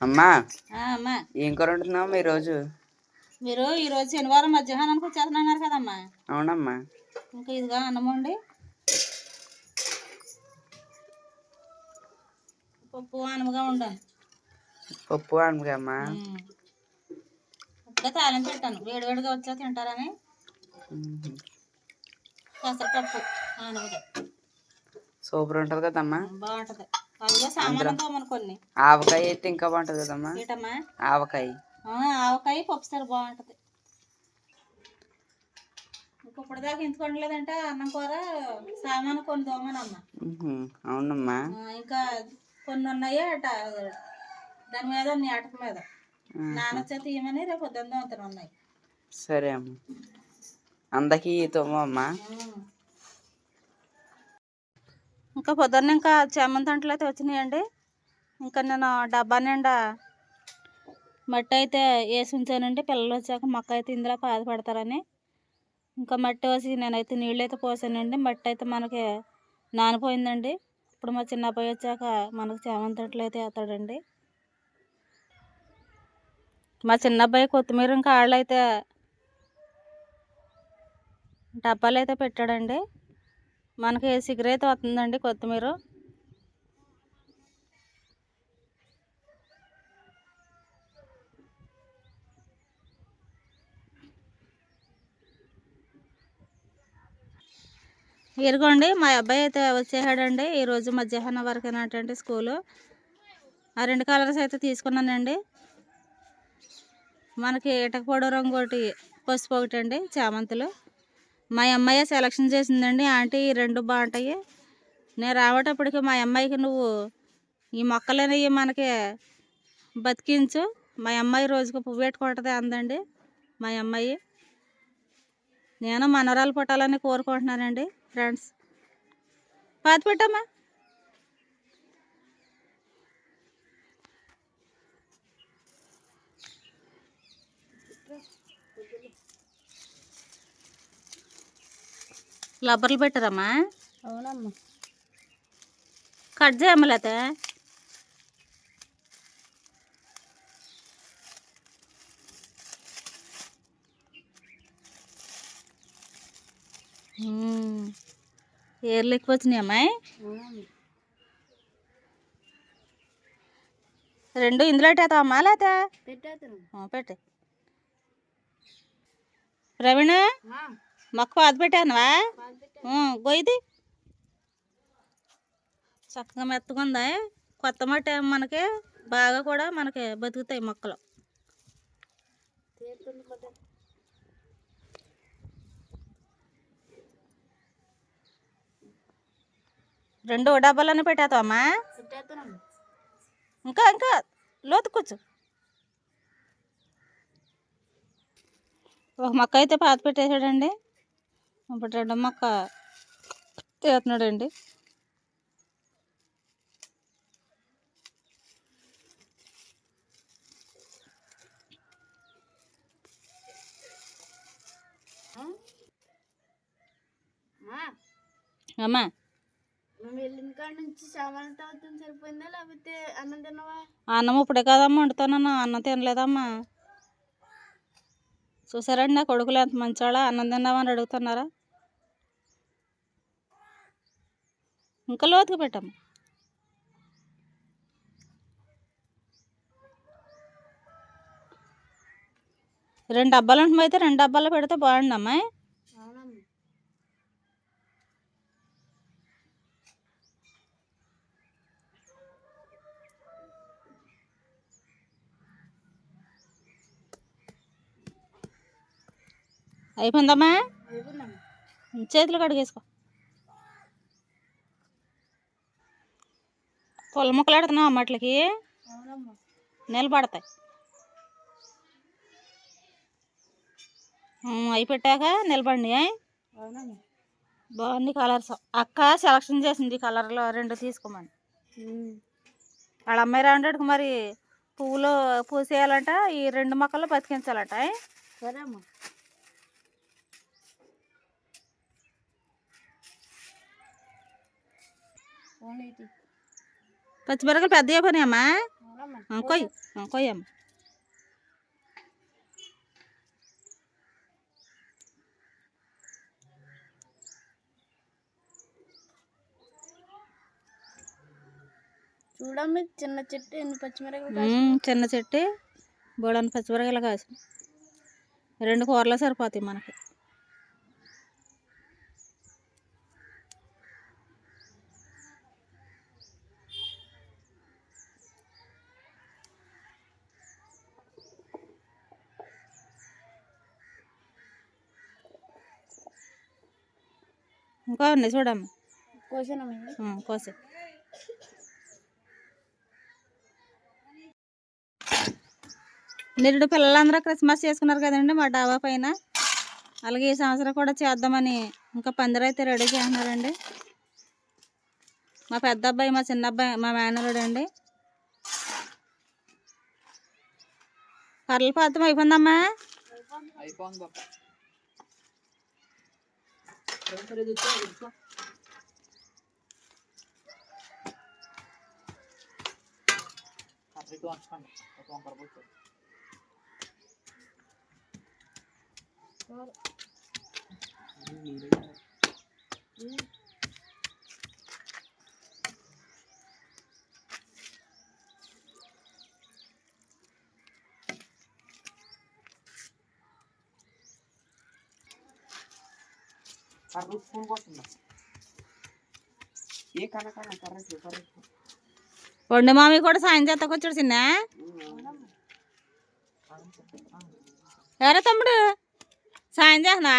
అమ్మా అమ్మా. ఏం కూర వండుతున్నావు ఈరోజు మీరు ఈరోజు శనివారం మధ్యాహ్నానికి వచ్చేస్తున్నారు కదమ్మా. అవునమ్మా. ఇంకా ఇదిగా అన్నం వండి. పప్పు అనముగా ఉండాలి. పప్పు అనగా ఇప్పుడే తాలింపు పెట్టాను. వేడివేడిగా వచ్చా తింటారని. పెసరపప్పు ఆనముగా సూపర్ ఉంటుంది కదమ్మా. బాగుంటది. ఆవకాయ అయితే ఇంకా బాగుంటుంది కదమ్మా. ఆవకాయ. ఆవకాయ పప్పు సార్ బాగుంటది. ఇంక ఇప్పటిదాకా ఇంత కొనలేదంటే అన్నం కూర సామాను కొన్ని దోమనమ్మ అవునమ్మా. ఇంకా కొన్ని ఉన్నాయి అట దాని మీద అటక మీద. నాన్న వచ్చే తీయమని రేపు పొద్దున్న అంతను ఉన్నాయి సరే అమ్మా. అందరికీ తోమమ్మా ఇంకా పొద్దున్న ఇంకా చామంతి అంటలు అయితే వచ్చినాయండి. ఇంకా నేను డబ్బా నిండా మట్టి అయితే వేసి ఉంచానండి పిల్లలు వచ్చాక మొక్క అయితే ఇందులో బాధపడతారని ఇంకా మట్టి వేసి నేనైతే నీళ్ళు అయితే పోసానండి. మట్టి అయితే మనకి నానిపోయిందండి. ఇప్పుడు మా చిన్న అబ్బాయి వచ్చాక మనకు చామంతి అంటలు అయితే వేస్తాడండి. మా చిన్న అబ్బాయి కొత్తిమీర ఇంకా ఆళ్ళు అయితే డబ్బాలు అయితే పెట్టాడండి. మనకి సిగరేట్ వస్తుందండి కొత్తిమీర? ఇరుగోండి మా అబ్బాయి అయితే వచ్చేసాడండి ఈరోజు మధ్యాహ్నం వరకు ఏంటంటే స్కూలు. ఆ రెండు కలర్స్ అయితే తీసుకున్నానండి. మనకి ఇటకపొడి రంగు ఒకటి పసుపు ఒకటి అండి చామంతులు. మా అమ్మాయి సెలక్షన్ చేసిందండి. ఆంటీ ఈ రెండు బాగుంటాయి. నేను రావేటప్పటికి మా అమ్మాయికి నువ్వు ఈ మొక్కలనేవి మనకి బతికించు. మా అమ్మాయి రోజుకు పువ్వు పెట్టుకుంటుంది అందండి. మా అమ్మాయి. నేను మనవరాలు పుట్టాలని కోరుకుంటున్నానండి ఫ్రెండ్స్ పాతి పెట్టమ్మా. లబ్బర్లు పెట్టారమ్మా? అవునమ్మా. కట్ చేయమ్మా లేతే? ఏర్లు ఎక్కువ వచ్చినాయి అమ్మాయి అవునమ్మా. రెండు ఇందులో పెట్టేస్తావమ్మా లేతే? పెట్టే. ప్రవీణ్? మొక్క పాత పెట్టానువా? గొయ్యిది చక్కగా మెత్తగా ఉందా? కొత్త మట్టి మనకి బాగా కూడా మనకి బతుకుతాయి మొక్కలు. రెండు డబ్బాలన్నీ పెట్టేస్తావమ్మా ఇంకా ఇంకా లోతు కూర్చో. ఒక మొక్క అయితే పాత పెట్టేశాడండి. ఇప్పుడు రెండో మొక్క తీస్తున్నాడండి అమ్మా. మేము వెళ్ళిన కాడ నుంచి సామాన్లు తాగుతాం సరిపోయిందా? లేకపోతే అన్నం అన్నం ఇప్పుడే కదమ్మా వండుతానన్నా. అన్నం తినలేదమ్మా. చూసారండి నా కొడుకులు ఎంత మంచివాళ్ళ ఆనందంగా అని అడుగుతున్నారా? ఇంకా లోతుగా పెట్టాము రెండు డబ్బాలు ఉంటామైతే రెండు డబ్బాలు పెడితే బాగుండమ్మా అమ్మాయి అవునమ్మా అయిపోయిందమ్మా? చేతులు కడిగేసుకో. పొల మొక్కలు ఆడుతున్నావు అవునమ్మా. నిలబడతాయి. ఉమ్, అవి పెట్టాక నిలబడి బాగుంది కలర్స్. అక్క సెలక్షన్ చేసింది కలర్లో రెండు తీసుకోమని. వాళ్ళ అమ్మాయి రాండేటికి మరి పువ్వులు పూసేయాలంట ఈ రెండు మొక్కలు బతికించాలంట? సరే అమ్మా ఫోన్ ఏంటి పచ్చిమిరకలు పెద్దగా పని అమ్మా అవునమ్మా అమ్మ ఆ, కొయ్యి ఆ, కొయ్యమ్మ చూడమ్మ చిన్న చెట్టు ఎన్ని పచ్చిమిరపకాయలు ఉమ్, చిన్న చెట్టు బోడని పచ్చిమిరకాయలు కాసు రెండు కూరలు సరిపోతాయి మనకి ఇంకా ఉన్నాయి చూడమ్మ. కోసే. నిరుడు పిల్లలందరూ క్రిస్మస్ చేసుకున్నారు కదండి మా డాబా పైన. అలాగే ఈ సంవత్సరం కూడా చేద్దామని ఇంకా పందిరి అయితే రెడీ చేస్తున్నారండి. మా పెద్ద అబ్బాయి మా చిన్న అబ్బాయి మా మేనరుడు అండి. కర్రల పాత్రం అయిపోయిందమ్మా. Ben para da çağırdım şu an. Afrika açkan. Bakalım para boş ver. Var. అయిపోయింది బాబా కర్ర స్పూన్ కొట్టిందా ఏ కన కన కర్ర కర్ర వండు మామి కూడా సాయం చేతకొచ్చాడు చిన్న ఎవరా తమ్ముడు సాయం చేస్తున్నా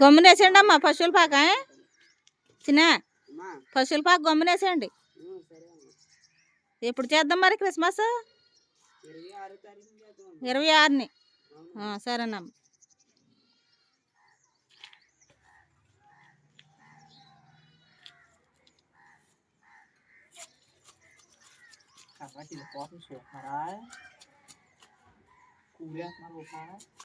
గమ్మునేసేయండి అమ్మా పశువుల పాక ఏ? చిన్న అమ్మా పశువుల పాక గమ్మునేసేయండి. ఎప్పుడు చేద్దాం మరి క్రిస్మస్? ఇరవై ఆరుని. సరేనమ్మా. చూస్తున్నారా? కూలేస్తున్నారు